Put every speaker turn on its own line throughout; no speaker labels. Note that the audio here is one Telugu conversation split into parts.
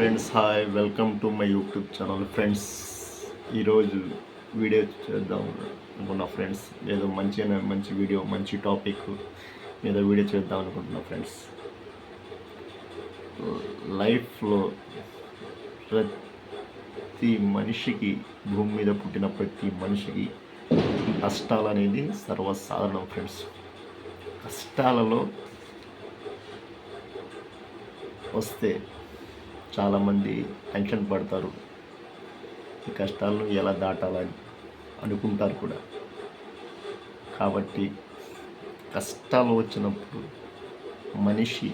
Friends hi welcome to my YouTube channel. Friends ఈరోజు వీడియో చేద్దాం అనుకున్నా ఫ్రెండ్స్. ఏదో మంచి మంచి వీడియో మంచి టాపిక్ ఏదో వీడియో చేద్దాం అనుకుంటున్నా ఫ్రెండ్స్. లైఫ్లో ప్రతి మనిషికి భూమి మీద పుట్టిన ప్రతి మనిషికి కష్టాలు అనేది సర్వసాధారణం ఫ్రెండ్స్. కష్టాలలో వస్తే చాలామంది టెన్షన్ పడతారు. ఈ కష్టాలను ఎలా దాటాలని అనుకుంటారు కూడా. కాబట్టి కష్టాలు వచ్చినప్పుడు మనిషి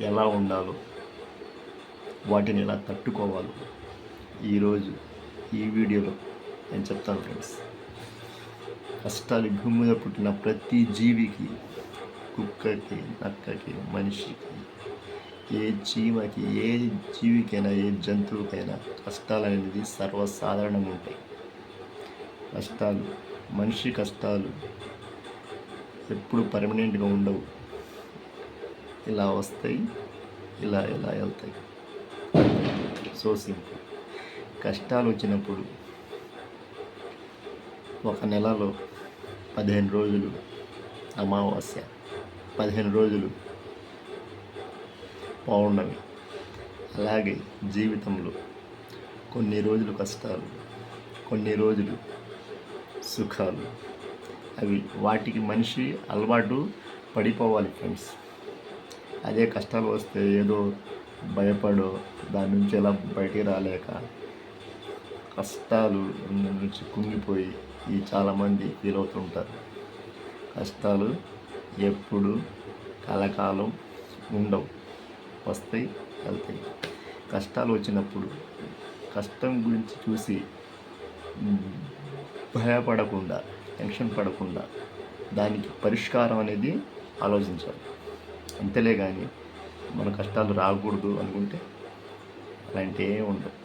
ఎలా ఉండాలో వాటిని ఎలా తట్టుకోవాలో ఈరోజు ఈ వీడియోలో నేను చెప్తాను ఫ్రెండ్స్. కష్టాలు భూమి మీద పుట్టిన ప్రతి జీవికి కుక్కకి నక్కకి మనిషికి ఏ జీవకి ఏ జీవికైనా ఏ జంతువుకైనా కష్టాలు అనేది సర్వసాధారణంగా ఉంటాయి. కష్టాలు మనిషి కష్టాలు ఎప్పుడు పర్మనెంట్గా ఉండవు. ఇలా వస్తాయి ఇలా ఇలా వెళ్తాయి. సో సింపుల్ కష్టాలు వచ్చినప్పుడు ఒక నెలలో పదిహేను రోజులు అమావాస్య పదిహేను రోజులు పౌర్ణమి అలాగే జీవితంలో కొన్ని రోజులు కష్టాలు కొన్ని రోజులు సుఖాలు. అవి వాటికి మనిషి అలవాటు పడిపోవాలి ఫ్రెండ్స్. అదే కష్టాలు వస్తే ఏదో భయపడో దాని నుంచి ఎలా బయటికి రాలేక కష్టాలు నుంచి కుంగిపోయి ఈ చాలామంది ఫీల్ అవుతుంటారు. కష్టాలు ఎప్పుడు కలకాలం ఉండవు. వస్తాయి వెళ్తాయి. కష్టాలు వచ్చినప్పుడు కష్టం గురించి చూసి భయపడకుండా టెన్షన్ పడకుండా దానికి పరిష్కారం అనేది ఆలోచించాలి. అంతేలే కానీ మన కష్టాలు రాకూడదు అనుకుంటే అలాంటి ఏమి ఉండవు.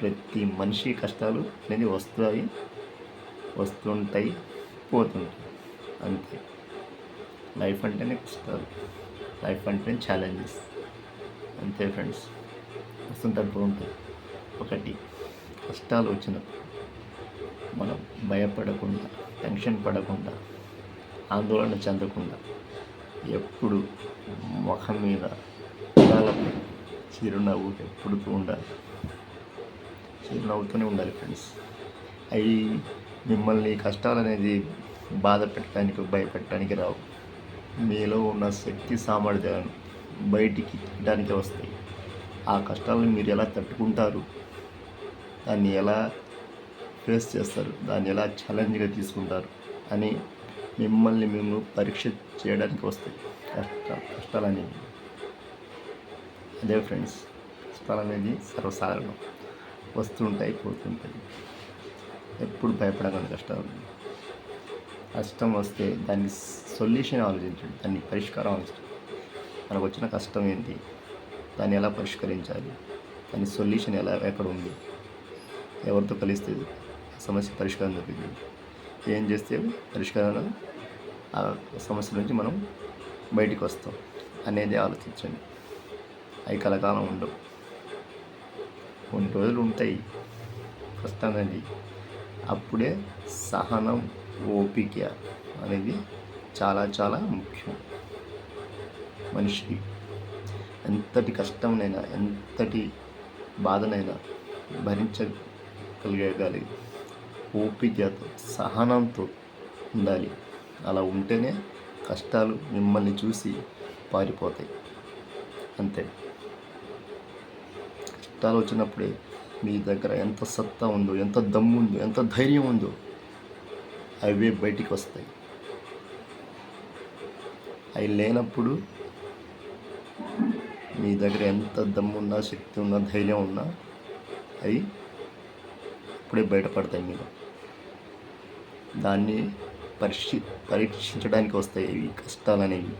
ప్రతి మనిషి కష్టాలు అనేది వస్తాయి వస్తుంటాయి పోతుంటాయి. అంతే. లైఫ్ అంటేనే కష్టాలు. లైఫ్ అంటేనే ఛాలెంజెస్. అంతే ఫ్రెండ్స్ వస్తుంటాయి పోతుంటాయి ఒకటి. కష్టాలు వచ్చినప్పుడు మనం భయపడకుండా టెన్షన్ పడకుండా ఆందోళన చెందకుండా ఎప్పుడు ముఖం మీద పెదాలపై చిరునవ్వు ఎప్పుడు ఉండాలి. చిరునవ్వుతూనే ఉండాలి ఫ్రెండ్స్. అవి మిమ్మల్ని కష్టాలు అనేది బాధ పెట్టడానికి భయపెట్టడానికి రావు. మీలో ఉన్న శక్తి సామర్థ్యాలను బయటికి తీయడానికి వస్తాయి. ఆ కష్టాలను మీరు ఎలా తట్టుకుంటారు? దాన్ని ఎలా ఫేస్ చేస్తారు? దాన్ని ఎలా ఛాలెంజ్గా తీసుకుంటారు? అని మిమ్మల్ని మేము పరీక్ష చేయడానికి వస్తాయి. కష్ట కష్టాలు అనేవి అదే ఫ్రెండ్స్ కష్టాలు అనేది సర్వసాధారణం. వస్తుంటాయి పోతుంటాయి. ఎప్పుడు భయపడకండి కష్టాలు. కష్టం వస్తే దాన్ని సొల్యూషన్ ఆలోచించండి దాన్ని పరిష్కారం ఆలోచించండి మనకు వచ్చిన కష్టం ఏంటి? దాన్ని ఎలా పరిష్కరించాలి? దాని సొల్యూషన్ ఎలా ఎక్కడ ఉంది? ఎవరితో కలిస్తే సమస్య పరిష్కారం దొరికింది. ఏం చేస్తే పరిష్కారం ఆ సమస్య నుంచి మనం బయటికి వస్తాం అనేది ఆలోచించండి. అవి కలకాలం ఉండవు. కొన్ని రోజులు ఉంటాయి. కష్టం అనేది అప్పుడే సహనం ఓపిక అనేది చాలా చాలా ముఖ్యం. మనిషికి ఎంతటి కష్టంనైనా ఎంతటి బాధనైనా భరించగలిగేగాలి. ఓపికతో సహనంతో ఉండాలి. అలా ఉంటేనే కష్టాలు మిమ్మల్ని చూసి పారిపోతాయి. అంతే. కష్టాలు వచ్చినప్పుడే మీ దగ్గర ఎంత సత్తా ఉందో ఎంత దమ్ము ఉందో ఎంత ధైర్యం ఉందో అవే బయటికి వస్తాయి. అవి లేనప్పుడు మీ దగ్గర ఎంత దమ్మున్నా శక్తి ఉన్నా ధైర్యం ఉన్నా అవి అప్పుడే బయటపడతాయి మీరు. దాన్ని పరీక్షి పరీక్షించడానికి వస్తాయి ఇవి కష్టాలు అనేవి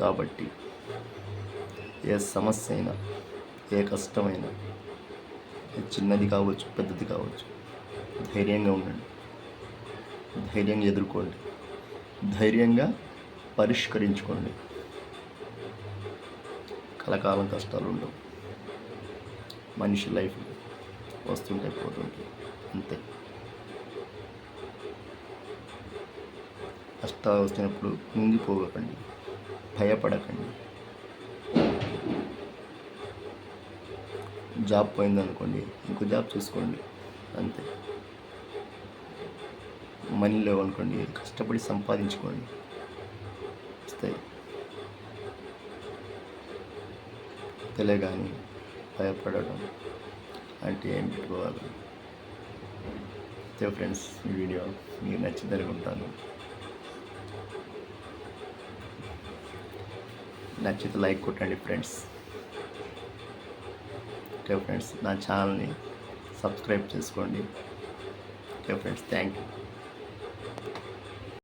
కాబట్టి ఏ సమస్య అయినా ఏ కష్టమైనా చిన్నది కావచ్చు పెద్దది కావచ్చు ధైర్యంగా ఉండండి. ధైర్యంగా ఎదుర్కోండి. ధైర్యంగా పరిష్కరించుకోండి. కలకాలం కష్టాలు ఉండవు. మనిషి లైఫ్ వస్తుంటే పోతుంటాయి అంతే. కష్టాలు వచ్చినప్పుడు కుంగిపోకండి. భయపడకండి. జాబ్ పోయిందనుకోండి ఇంకో జాబ్ చూసుకోండి. అంతే. మనీ లేవనుకోండి కష్టపడి సంపాదించుకోండి. వస్తాయి. తెలియగాని భయపడడం అంటే ఏం పెట్టుకోవాలి? అయితే ఫ్రెండ్స్ ఈ వీడియో మీకు నచ్చింది అనుకుంటాను. నచ్చితే లైక్ కొట్టండి ఫ్రెండ్స్. ఓకే ఫ్రెండ్స్ నా ఛానల్ని సబ్స్క్రైబ్ చేసుకోండి. Okay friends thank you.